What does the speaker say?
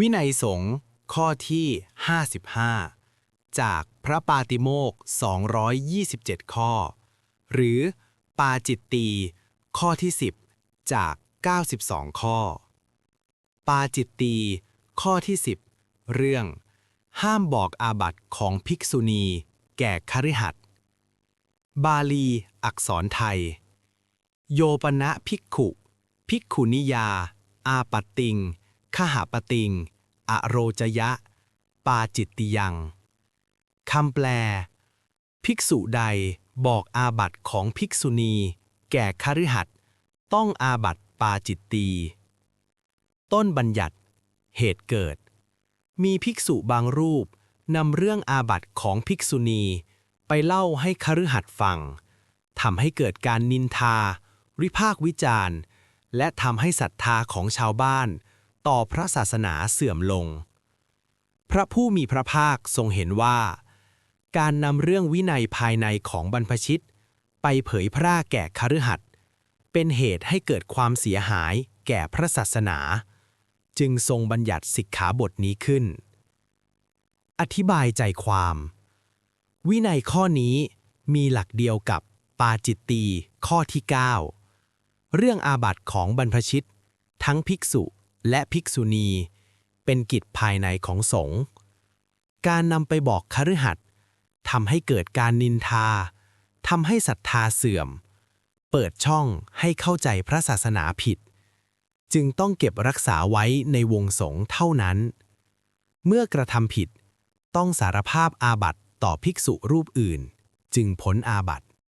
วินัยสงฆ์ข้อที่ 55 จากพระปาติโมก227 ข้อ หรือปาจิตตีข้อที่ 10 จาก 92 ข้อ ปาจิตตีข้อที่ 10 เรื่อง ห้ามบอกอาบัติของภิกษุณี แก่คฤหัสถ์บาลี อักษรไทย โยปณะภิกขุ ภิกขุนิยา อาปตติง ขหปติง อโรจยะ ปาจิตติยังคำแปล ภิกษุใดบอกอาบัตของภิกษุณี แก่คฤหัสต้องอาบัตปาจิตตี ต้นบัญญัติ เหตุเกิด มีภิกษุบางรูปนำเรื่องอาบัตของภิกษุณี ไปเล่าให้คฤหัสฟังทำให้เกิดการนินทาวิพากวิจารณ์ และทำให้ศรัทธาของชาวบ้าน ต่อพระศาสนาเสื่อมลง พระผู้มีพระภาคทรงเห็นว่า การนำเรื่องวินัยภายในของบรรพชิต ไปเผยแพร่แก่คฤหัสถ์เป็นเหตุให้เกิดความเสียหายแก่พระศาสนา จึงทรงบัญญัติสิกขาบทนี้ขึ้น อธิบายใจความ วินัยข้อนี้มีหลักเดียวกับปาจิตตีข้อที่ 9 เรื่องอาบัติของบรรพชิต ทั้งภิกษุ และภิกษุณี เป็นกิจภายในของสงฆ์การนำไปบอกคฤหัสถ์ทำให้เกิดการนินทาทำให้ศรัทธาเสื่อม เปิดช่องให้เข้าใจพระศาสนาผิด จึงต้องเก็บรักษาไว้ในวงสงฆ์เท่านั้น เมื่อกระทำผิด ต้องสารภาพอาบัติต่อภิกษุรูปอื่น จึงพ้นอาบัติ